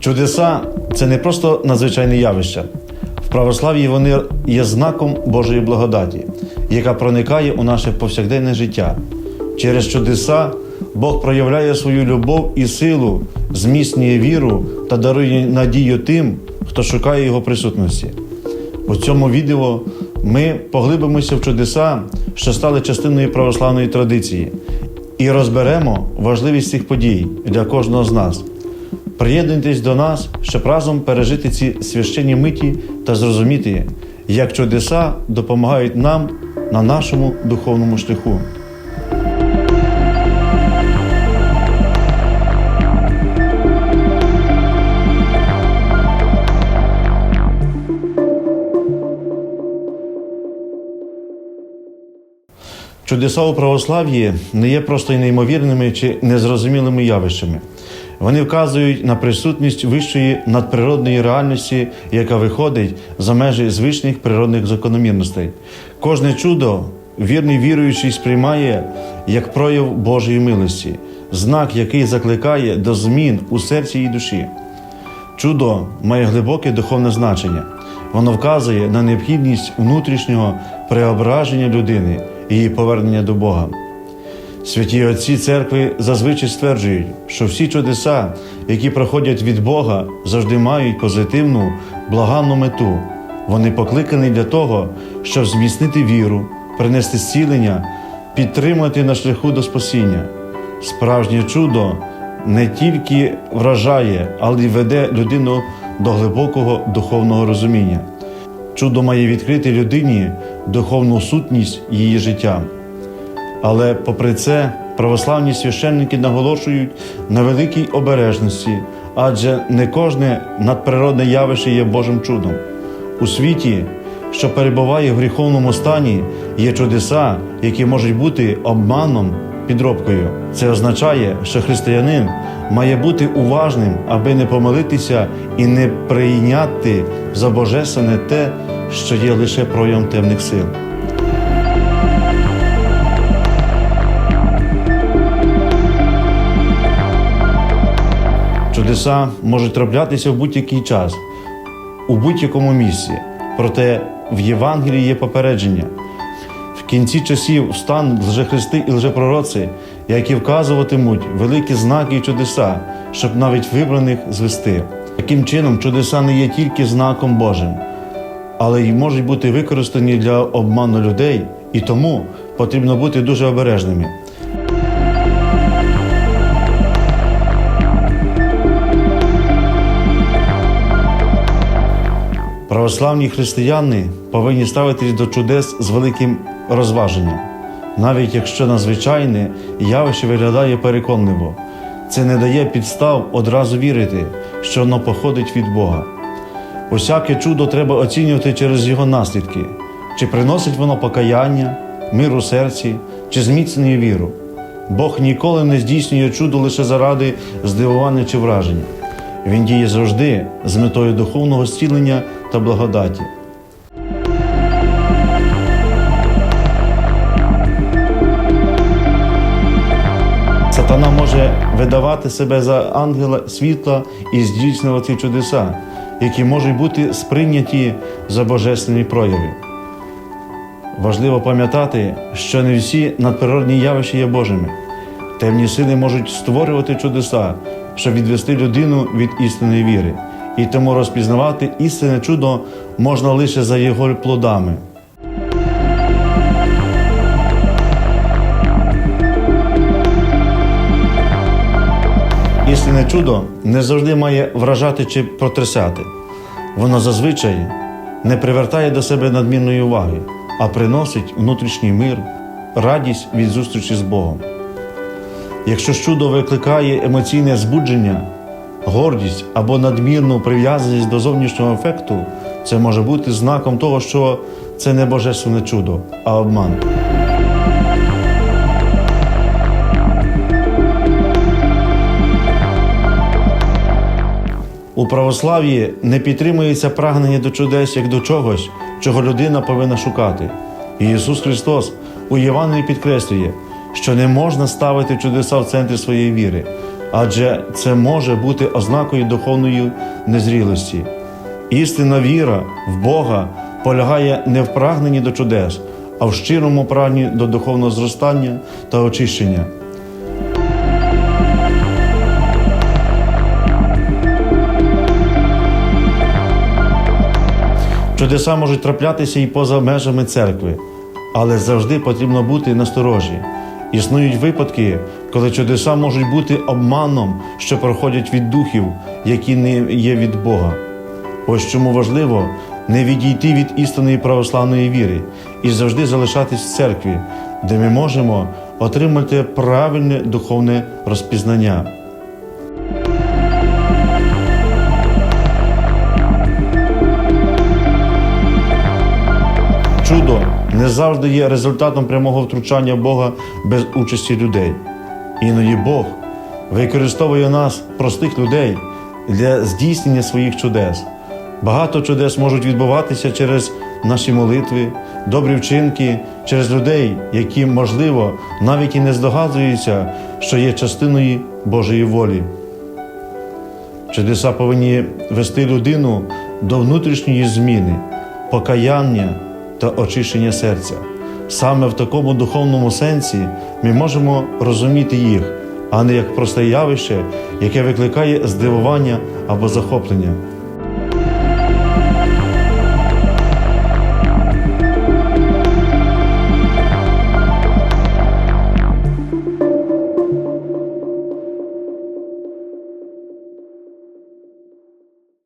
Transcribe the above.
Чудеса це не просто надзвичайне явище. В православ'ї вони є знаком Божої благодаті, яка проникає у наше повсякденне життя. Через чудеса Бог проявляє свою любов і силу, зміцнює віру та дарує надію тим, хто шукає його присутності. У цьому відео ми поглибимося в чудеса, що стали частиною православної традиції, і розберемо важливість цих подій для кожного з нас. Приєднуйтесь до нас, щоб разом пережити ці священні миті та зрозуміти, як чудеса допомагають нам на нашому духовному шляху. Чудеса у православ'ї не є просто неймовірними чи незрозумілими явищами. Вони вказують на присутність вищої надприродної реальності, яка виходить за межі звичних природних закономірностей. Кожне чудо вірний віруючий сприймає як прояв Божої милості, знак, який закликає до змін у серці і душі. Чудо має глибоке духовне значення. Воно вказує на необхідність внутрішнього преображення людини її повернення до Бога. Святі Отці церкви зазвичай стверджують, що всі чудеса, які проходять від Бога, завжди мають позитивну, благанну мету. Вони покликані для того, щоб зміцнити віру, принести зцілення, підтримати на шляху до спасіння. Справжнє чудо не тільки вражає, але й веде людину до глибокого духовного розуміння. Чудо має відкрити людині духовну сутність її життя. Але, попри це, православні священники наголошують на великій обережності, адже не кожне надприродне явище є Божим чудом. У світі, що перебуває в гріховному стані, є чудеса, які можуть бути обманом, підробкою. Це означає, що християнин має бути уважним, аби не помилитися і не прийняти за божественне те, що є лише проявом темних сил. Чудеса можуть траплятися в будь-який час, у будь-якому місці. Проте в Євангелії є попередження. В кінці часів встануть лжехристи і лжепророці, які вказуватимуть великі знаки і чудеса, щоб навіть вибраних звести. Таким чином, чудеса не є тільки знаком Божим, але й можуть бути використані для обману людей, і тому потрібно бути дуже обережними. Православні християни повинні ставитись до чудес з великим розваженням, навіть якщо надзвичайне явище виглядає переконливо. Це не дає підстав одразу вірити, що воно походить від Бога. Усяке чудо треба оцінювати через його наслідки, чи приносить воно покаяння, мир у серці, чи зміцнює віру. Бог ніколи не здійснює чудо лише заради здивування чи враження. Він діє завжди з метою духовного зцілення та благодаті. Сатана може видавати себе за ангела світла і здійснювати чудеса, які можуть бути сприйняті за божественні прояви. Важливо пам'ятати, що не всі надприродні явища є Божими. Темні сили можуть створювати чудеса, щоб відвести людину від істинної віри, і тому розпізнавати істинне чудо можна лише за його плодами. Істинне чудо не завжди має вражати чи протрясати. Воно зазвичай не привертає до себе надмірної уваги, а приносить внутрішній мир, радість від зустрічі з Богом. Якщо чудо викликає емоційне збудження, гордість або надмірну прив'язаність до зовнішнього ефекту, це може бути знаком того, що це не божественне чудо, а обман. У православ'ї не підтримується прагнення до чудес як до чогось, чого людина повинна шукати. І Ісус Христос у Євангелії підкреслює, що не можна ставити чудеса в центрі своєї віри, адже це може бути ознакою духовної незрілості. Істинна віра в Бога полягає не в прагненні до чудес, а в щирому прагненні до духовного зростання та очищення. Чудеса можуть траплятися і поза межами церкви, але завжди потрібно бути насторожі. Існують випадки, коли чудеса можуть бути обманом, що проходять від духів, які не є від Бога. Ось чому важливо не відійти від істинної православної віри і завжди залишатись в церкві, де ми можемо отримати правильне духовне розпізнання. Завжди є результатом прямого втручання Бога без участі людей. Іноді Бог використовує нас, простих людей, для здійснення своїх чудес. Багато чудес можуть відбуватися через наші молитви, добрі вчинки, через людей, які, можливо, навіть і не здогадуються, що є частиною Божої волі. Чудеса повинні вести людину до внутрішньої зміни, покаяння та очищення серця. Саме в такому духовному сенсі ми можемо розуміти їх, а не як просте явище, яке викликає здивування або захоплення.